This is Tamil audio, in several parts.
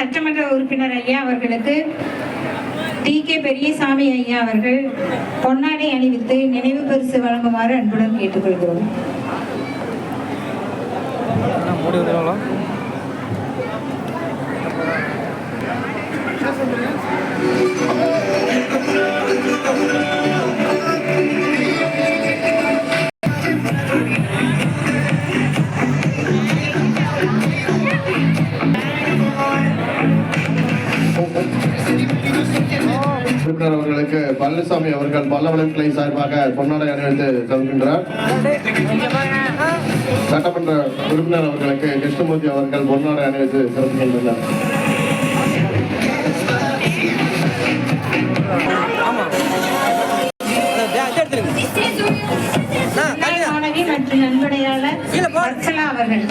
சட்டமன்ற உறுப்பினர் ஐயா அவர்களுக்கு டி. கே. பெரியசாமி ஐயா அவர்கள் பொன்னாடை அணிவித்து நினைவு பரிசு வழங்குமாறு அன்புடன் கேட்டுக்கொள்கிறோம். Thank you. அவர்களுக்கு பழனிசாமி அவர்கள் பல்லவளம் கிளை சார்பாக பொன்னாடை அணிவித்து தருகின்றார் சட்டமன்ற உறுப்பினர் அவர்களுக்கு கிருஷ்ணமூர்த்தி அவர்கள் பொன்னாடை அணிவித்து சிறப்புகின்றனர் மாணவி மற்றும் நன்கொடையாளர் அவர்கள்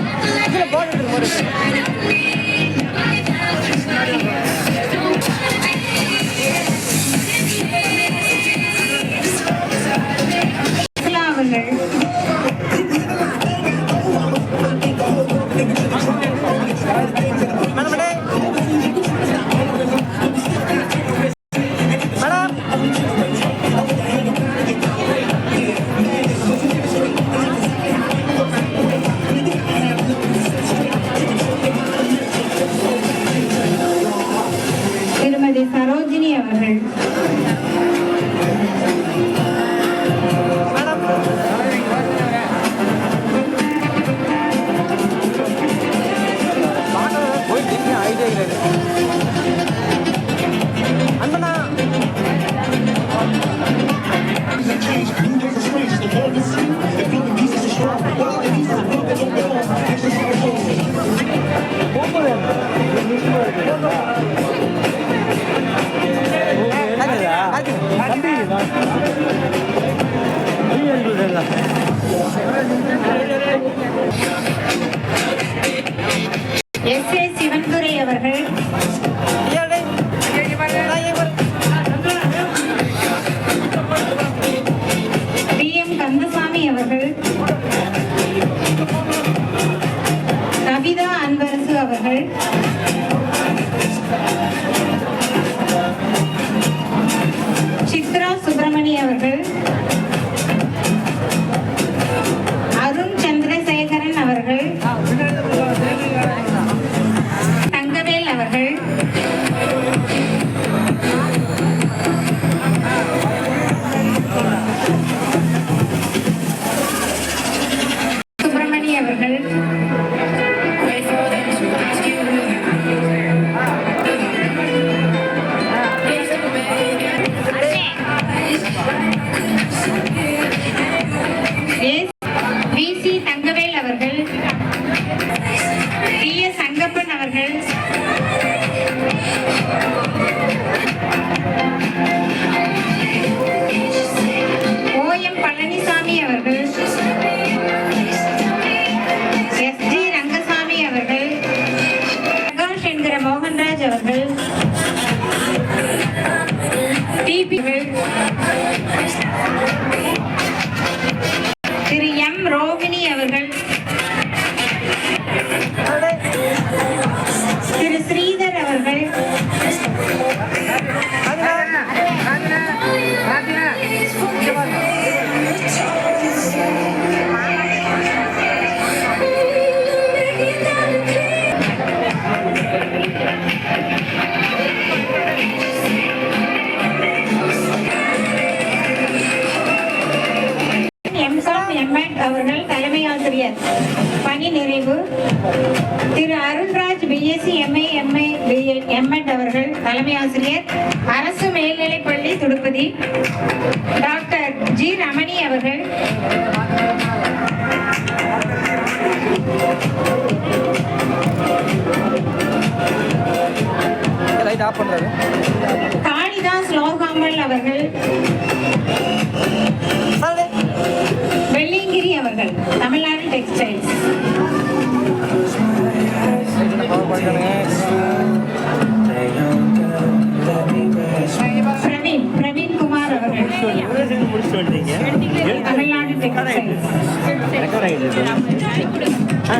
திரு ஸ்ரீதர் அவர்கள் பிஎஸ்சி எம்ஏ எம்ஏ எம்எட் அவர்கள் தலைமை ஆசிரியர் அரசு மேல்நிலைப்பள்ளி திருப்பதி டாக்டர் ஜி ரமணி அவர்கள். காளிதாஸ் லோகாமல் அவர்கள். வெள்ளிங்கிரி அவர்கள் தமிழ்நாடு டெக்ஸ்டைல்ஸ்.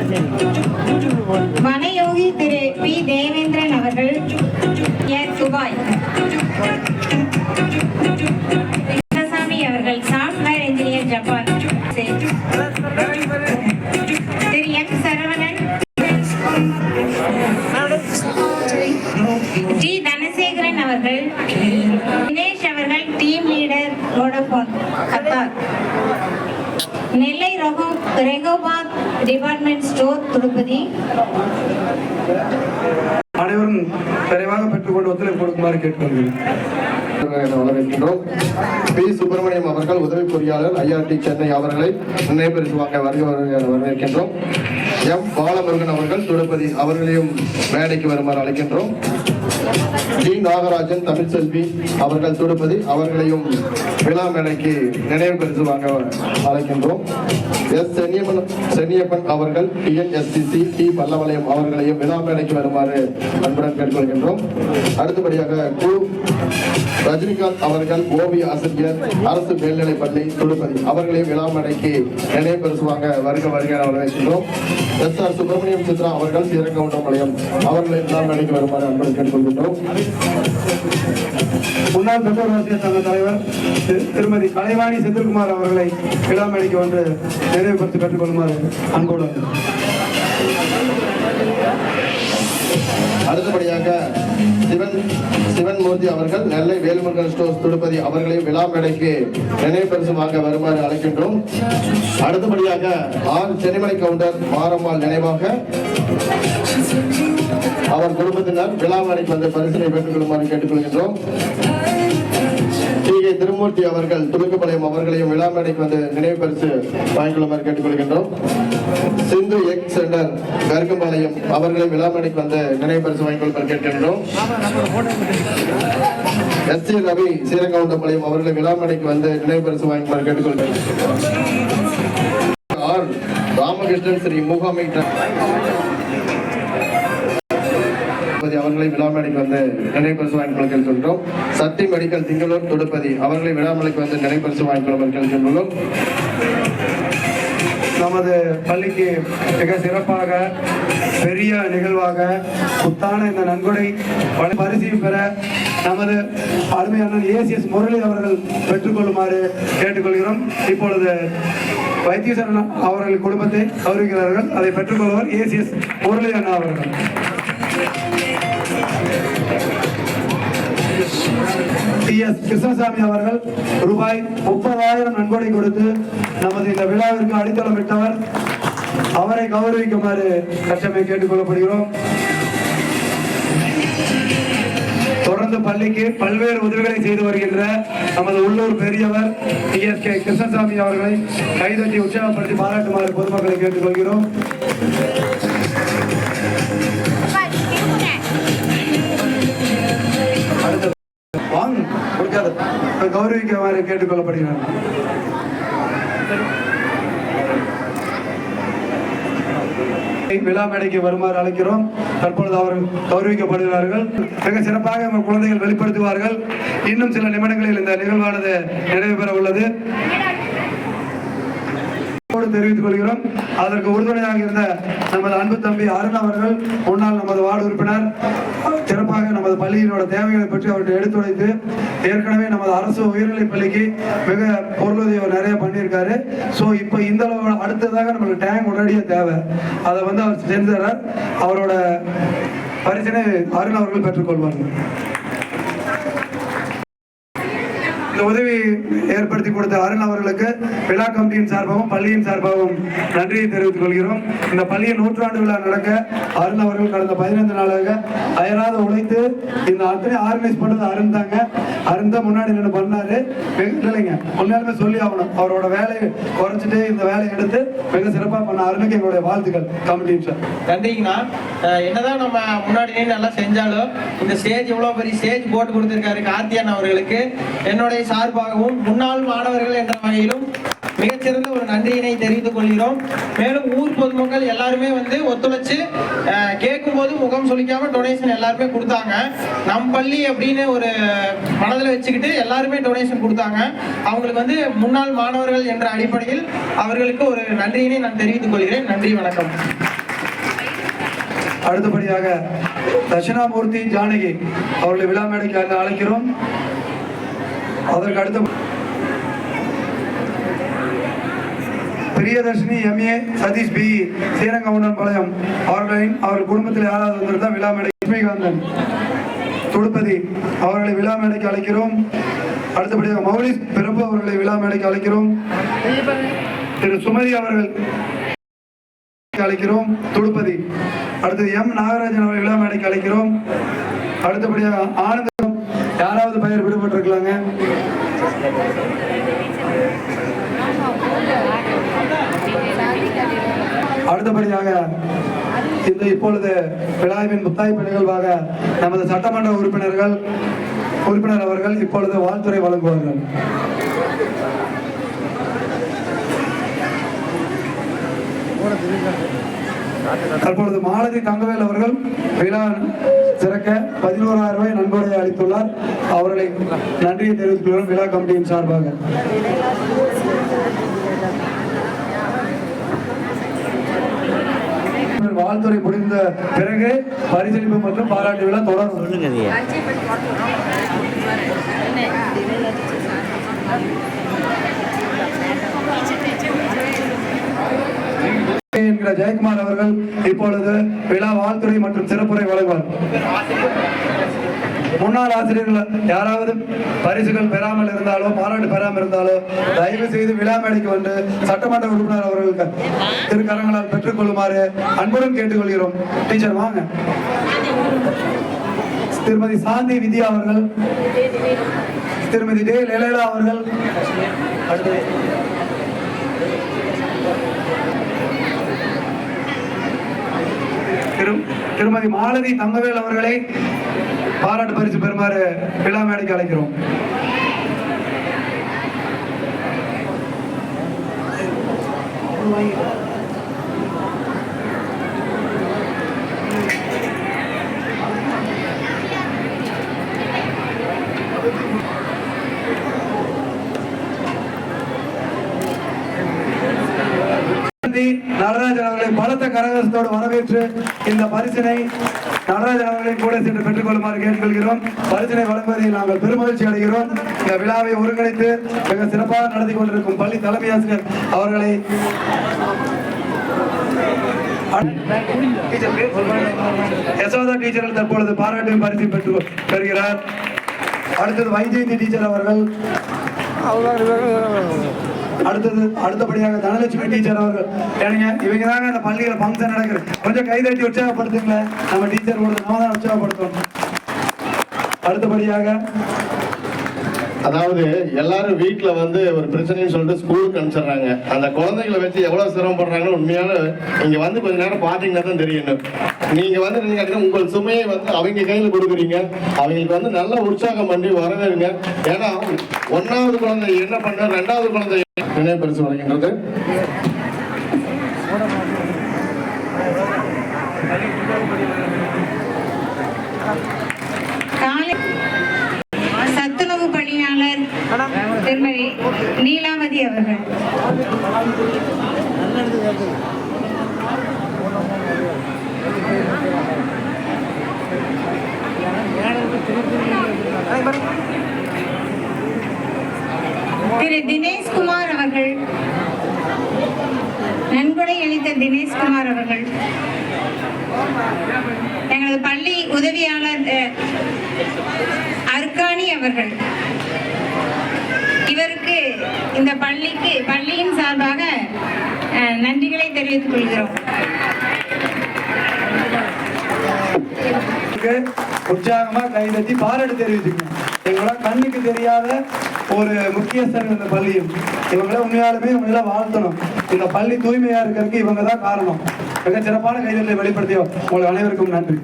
Thank you. ரெகோபாத் டிபார்ட்மெண்ட் ஸ்டோர் திருப்பதி. அனைவரும் விரைவாக பெற்றுக்கொண்டு ஒத்துழைப்பு கொடுக்குமாறு கேட்டுக்கொள்கிறேன். வரவேற்கின்றோம் பி. சுப்பிரமணியம் அவர்கள் உதவி பொறியாளர் ஐஆர்டி சென்னை அவர்களை நினைவு பரிசு வாங்க வருக வரவேற்கின்றோம். எம். பாலமுருகன் அவர்கள் துடுப்பதி அவர்களையும் மேடைக்கு வருமாறு அழைக்கின்றோம். ஜி நாகராஜன் தமிழ்செல்வி அவர்கள் துடுப்பதி அவர்களையும் விழா மேடைக்கு நினைவு பரிசு வாங்க அழைக்கின்றோம். எஸ் சென்னியப்பன் சென்னியப்பன் அவர்கள் டிஎன்எஸ்டிசி டி பல்லவலயம் அவர்களையும் விழா மேடைக்கு வருமாறு அன்புடன் கேட்டுக்கொள்கின்றோம். அடுத்தபடியாக கு. ரஜினிகாந்த் அவர்கள் ஓவிய ஆசிரியர் அரசு மேல்நிலை பள்ளி துடுப்பதி அவர்களையும் விழா மேடைக்கு நினைவு பரிசு வாங்க வருக வருக வரவேற்கின்றோம். எஸ் ஆர் சுப்பிரமணியம் சித்ரா அவர்கள் ஸ்ரீரங்கவுண்டம்பாளையம் அவர்களை விழா மேடைக்கு வருமாறு அன்புடன் கேட்டுக்கொள்கின்றோம். முன்னாள் பெற்றோர் ஆசிரியர் சங்க தலைவர் திரு- திருமதி கலைவாணி செந்தில்குமார் அவர்களை விழாமேடைக்கு வந்து நினைவுபடுத்தி பெற்றுக்கொள்ளுமாறு அன்போடு அடுத்தபடியாக சிவன் சிவன் மூர்த்தி அவர்கள் நெல்லை வேலுமுருகன் ஸ்டோர்ஸ் திருப்பதி அவர்களையும் விழா மேடைக்கு நினைவு பரிசு வாங்க வருமாறு அழைக்கின்றோம். அடுத்தபடியாக ஆர் சென்னிமலை கவுண்டர் மாரம்மாள் நினைவாக அவர் குடும்பத்தினர் விழா மேடைக்கு வந்து பரிசினை பெற்றுக் கொள்ளுமாறு கேட்டுக்கொள்கின்றோம். டி கே திருமூர்த்தி அவர்கள் துலுக்குப்பாளையம் அவர்களையும் விழா மேடைக்கு வந்து நினைவு பரிசு வாங்கிக்கொள்ளுமாறு கேட்டுக்கொள்கின்றோம். சிந்து எக்ஸ் சென்டர் கருக்கம்பாளையம் அவர்களை விழா மேடைக்கு வந்து நினைவு பரிசு வாங்கிக்கொள்ளுமாறு கேட்கின்றோம் எஸ். சி. ரவி ஸ்ரீரங்கவுண்டம்பாளையம் அவர்களை விழா மேடைக்கு வந்து நினைவு பரிசு வாங்கிக்குமாறு கேட்டுக்கொள்கிறேன் ஆர். ராமகிருஷ்ணன் ஸ்ரீ மூகாமை திருப்பதி அவர்களை விழாமேடைக்கு வந்து நினைவு வாங்கிக் கொள்ள சக்தி மெடிக்கல் திங்களூர் தொடுப்பதி அவர்களை விழாமலைக்கு வந்து நினைவு பரிசு வாங்கிக் நமது பள்ளிக்கு மிக சிறப்பாக பெரிய நிகழ்வாக புத்தான இந்த நன்கொடை பரிசையும் பெற நமது அருமையான ஏசிஎஸ் முரளி அவர்கள் பெற்றுக்கொள்ளுமாறு கேட்டுக்கொள்கிறோம். இப்பொழுது வைத்தீஸ்வரன் அவர்கள் குடும்பத்தை கௌரவிக்கிறார்கள். அதை பெற்றுக்கொள்வர் ஏசிஎஸ் முரளி அண்ணா அவர்கள். டி எஸ் கிருஷ்ணசாமி அவர்கள் ரூபாய் முப்பதாயிரம் நன்கொடை கொடுத்து நமது இந்த விழாவிற்கு அடித்தளமிட்டவர் அவரை கௌரவிக்குமாறு கஷ்டமை கேட்டுக்கொள்ளப்படுகிறோம் தொடர்ந்து பள்ளிக்கு பல்வேறு உதவிகளை செய்து வருகின்ற நமது உள்ளூர் பெரியவர் டி எஸ் கே கிருஷ்ணசாமி அவர்களை கைதட்டி உற்சாகப்படுத்தி பாராட்டுமாறு பொதுமக்களை கேட்டுக்கொள்கிறோம் கௌரவிக்குமாறு கேட்டுக்கொள்ளப்படுகிறார் விழா மேடைக்கு வருமாறு அழைக்கிறோம். தற்பொழுது அவர்கள் கௌரவிக்கப்படுகிறார்கள். மிக சிறப்பாக நம்ம குழந்தைகள் வெளிப்படுத்துவார்கள். இன்னும் சில நிமிடங்களில் இந்த நிகழ்வானது நிறைவு பெற உள்ளது. அன்போடு தெரிவித்துக் கொள்கிறோம். அதற்கு உறுதுணையாக இருந்த நமது அன்பு தம்பி அருண் அவர்கள் முன்னாள் நமது வார்டு உறுப்பினர் சிறப்பாக நமது பள்ளியினோட தேவைகளை பற்றி அவர்கள் எடுத்துரைத்து ஏற்கனவே நமது அரசு உயர்நிலை பள்ளிக்கு மிக பொருளுதவி நிறைய பண்ணியிருக்காரு. ஸோ இப்போ இந்த அளவு அடுத்ததாக நம்மளுக்கு டேங்க் உடனடியாக தேவை. அதை வந்து அவர் செஞ்சார் அவரோட பரிசினை அருண் அவர்கள் பெற்றுக்கொள்வார்கள் இந்த உதவி ஏற்படுத்தி கொடுத்த அருண் அவர்களுக்கு விழா கமிட்டியின் சார்பாகவும் பள்ளியின் சார்பாகவும் நன்றியை தெரிவித்துக் கொள்கிறோம். இந்த பள்ளியின் நூற்றாண்டு விழா நடக்க அருண் அவர்கள் கடந்த பதினைந்து நாளாக அயராத உழைத்து இந்த அத்தனை ஆர்கனைஸ் பண்ணது அருண் தாங்க. அருண் தான் முன்னாடி நின்று பண்ணாரு. இல்லைங்க. உண்மையாலுமே சொல்லி ஆகணும். அவரோட வேலையை குறைச்சிட்டு இந்த வேலையை எடுத்து மிக சிறப்பாக பண்ண அருணுக்கு எங்களுடைய வாழ்த்துக்கள் கமிட்டியின் சார். நன்றிங்கண்ணா. என்னதான் நம்ம முன்னாடி நல்லா செஞ்சாலும் இந்த ஸ்டேஜ் இவ்வளோ பெரிய ஸ்டேஜ் போட்டு கொடுத்துருக்காரு கார்த்தியான் அவர்களுக்கு. என்னுடைய சார்பாகவும் முன்னாள் மாணவர்கள் என்ற வகையிலும் மிகச்சிறந்த ஒரு நன்றியினை தெரிவித்துக் கொள்கிறோம். மேலும் ஊர் பொதுமக்கள் எல்லாருமே வந்து ஒத்துழைச்சு கேட்கும் கேட்கும்போது முகம் சொல்லிக்காம டொனேஷன் எல்லாருமே கொடுத்தாங்க. நம் பள்ளி அப்படின்னு ஒரு மனதில் வச்சுக்கிட்டு எல்லாருமே டொனேஷன் கொடுத்தாங்க. அவங்களுக்கு வந்து முன்னாள் மாணவர்கள் என்ற அடிப்படையில் அவர்களுக்கு ஒரு நன்றியினை நான் தெரிவித்துக் கொள்கிறேன். நன்றி வணக்கம். அடுத்தபடியாக தட்சிணாமூர்த்தி ஜானகி அவர்களை விழா மேடைக்கு அழைக்கிறோம். அதற்கு அடுத்த Priyadharshini MA Satish P Srirangagoundanpalayam அவர்களின் அவர் குடும்பத்தில் யாராவது வந்திருந்தால் விழா மேடை லட்சுமிகாந்தன் துடுப்பதி அவர்களை விழா மேடைக்கு அழைக்கிறோம். அடுத்தபடியாக மௌலி பிரபு அவர்களை விழா மேடைக்கு அழைக்கிறோம். திரு சுமதி அவர்கள் அழைக்கிறோம். துடுப்பதி. அடுத்தது எம் நாகராஜன் அவர்கள் விழா மேடைக்கு அழைக்கிறோம். அடுத்தபடியாக ஆனந்தம் யாராவது பெயர் விடுபட்டிருக்கலாங்க? அடுத்தபடியாக இந்த இப்பொழுது விழாவின் முத்தாய்ப்பு நிகழ்வாக நமது சட்டமன்ற உறுப்பினர்கள் உறுப்பினர் அவர்கள் இப்பொழுது வாழ்த்துறை வழங்குவார்கள். தற்பொழுது மாலதி தங்கவேல் அவர்கள் விழா சிறக்க பதினோராயிரம் ரூபாய் நன்கொடை அளித்துள்ளார். அவர்களை நன்றியை தெரிவித்துள்ளோம் விழா கமிட்டியின் சார்பாக. வாழ்த்துறை முடிந்த பிறகு பரிசளிப்பு மற்றும் பாராட்டு விழா தொடரும். என்கிற ஜெயக்குமார் அவர்கள் இப்பொழுது விழா வாழ்த்துறை மற்றும் சிறப்புரை வழங்குவார். முன்னாள் ஆசிரியர்கள் யாராவது பரிசுகள் பெறாமல் இருந்தாலோ பாராட்டு பெறாமல் இருந்தாலோ தயவு செய்து விழா மேடைக்கு வந்து சட்டமன்ற உறுப்பினர் அவர்களுக்கு திருக்கரங்களால் பெற்றுக்கொள்ளுமாறு அன்புடன் கேட்டுக்கொள்கிறோம். டீச்சர் வாங்க. திருமதி சாந்தி வித்யா அவர்கள் திருமதி டே லலிதா அவர்கள் திரு திருமதி மாலதி தங்கவேல் அவர்களை பாராட்டு பரிசு பெறுமாறு விழா மேடைக்கு அழைக்கிறோம். காந்தி நடராஜன் அவர்களை பலத்த கரகசத்தோடு வரவேற்று இந்த பரிசினை நடராஜன் அவர்களை கூட சென்று பெற்றுக்கொள்ளுமாறு கேட்டுக்கொள்கிறோம். பரிசினை வழங்குவதில் நாங்கள் பெருமகிழ்ச்சி அடைகிறோம். இந்த விழாவை ஒருங்கிணைத்து மிக சிறப்பாக நடத்தி கொண்டிருக்கும் பள்ளி தலைமை ஆசிரியர் அவர்களை யசோதா டீச்சர்கள் தற்பொழுது பாராட்டும் பரிசு பெற்று பெறுகிறார். அடுத்தது வைஜெயந்தி டீச்சர் அவர்கள். அடுத்தது அடுத்தபடியாக தனலட்சுமி டீச்சர் அவர்கள். ஏனுங்க இவங்க தாங்க அந்த பள்ளியில் ஃபங்க்ஷன் நடக்குது. கொஞ்சம் கைதட்டி உற்சாகப்படுத்துங்களேன். நம்ம டீச்சர் கூட நம்ம தான் உற்சாகப்படுத்தணும் அடுத்தபடியாக அதாவது எல்லாரும் வீட்டில் வந்து ஒரு பிரச்சனைன்னு சொல்லிட்டு ஸ்கூலுக்கு அனுப்பிச்சிடுறாங்க. அந்த குழந்தைகளை வச்சு எவ்வளோ சிரமப்படுறாங்கன்னு உண்மையான நீங்கள் வந்து கொஞ்ச நேரம் பார்த்தீங்கன்னா தான் தெரியும் நீங்கள் வந்து நீங்கள் உங்கள் சுமையை வந்து அவங்க கையில் கொடுக்குறீங்க? அவங்களுக்கு வந்து நல்ல உற்சாகம் பண்ணி வரவேறுங்க. ஏன்னா ஒன்றாவது குழந்தை என்ன பண்ண ரெண்டாவது குழந்தை நினைவு பரிசு வழங்குகின்றது காலை சத்துணவு பணியாளர் திருமதி நீலாவதி அவர்கள் திரு தினேஷ்குமார் அவர்கள் நன்கொடை அளித்த தினேஷ்குமார் அவர்கள். எங்களது பள்ளி உதவியாளர் அர்கானி அவர்கள். இவருக்கு இந்த பள்ளிக்கு பள்ளியின் சார்பாக நன்றிகளை தெரிவித்துக் கொள்கிறோம். இருக்கு. உற்சாகமா கைதட்டி பாராட்டு தெரிவிச்சுக்கணும் எங்களோட கண்ணுக்கு தெரியாத ஒரு முக்கியஸ்தன் இந்த பள்ளியும் இவங்களை உண்மையாலுமே இவங்கள வாழ்த்தணும். இந்த பள்ளி தூய்மையா இருக்கிறதுக்கு இவங்க தான் காரணம். மிக சிறப்பான கைதட்டலை வெளிப்படுத்தியோ உங்கள் அனைவருக்கும் நன்றி.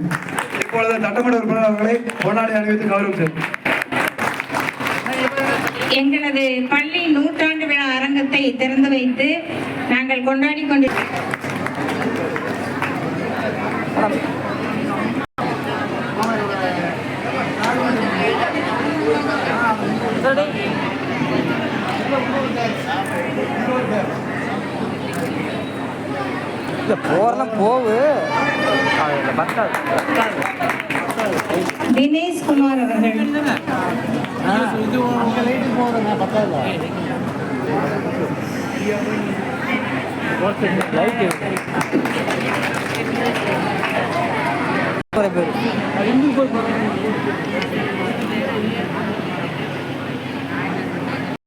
இப்பொழுது சட்டமன்ற உறுப்பினர் அவர்களை பொன்னாடை அணிவித்து கௌரவம் எங்களது பள்ளி நூற்றாண்டு விழா அரங்கத்தை திறந்து வைத்து நாங்கள் கொண்டாடி கொண்டு இல்லை போகிறலாம் போவு. அதில் பத்தாது தினேஷ் குமார் அவர்கள். பேர்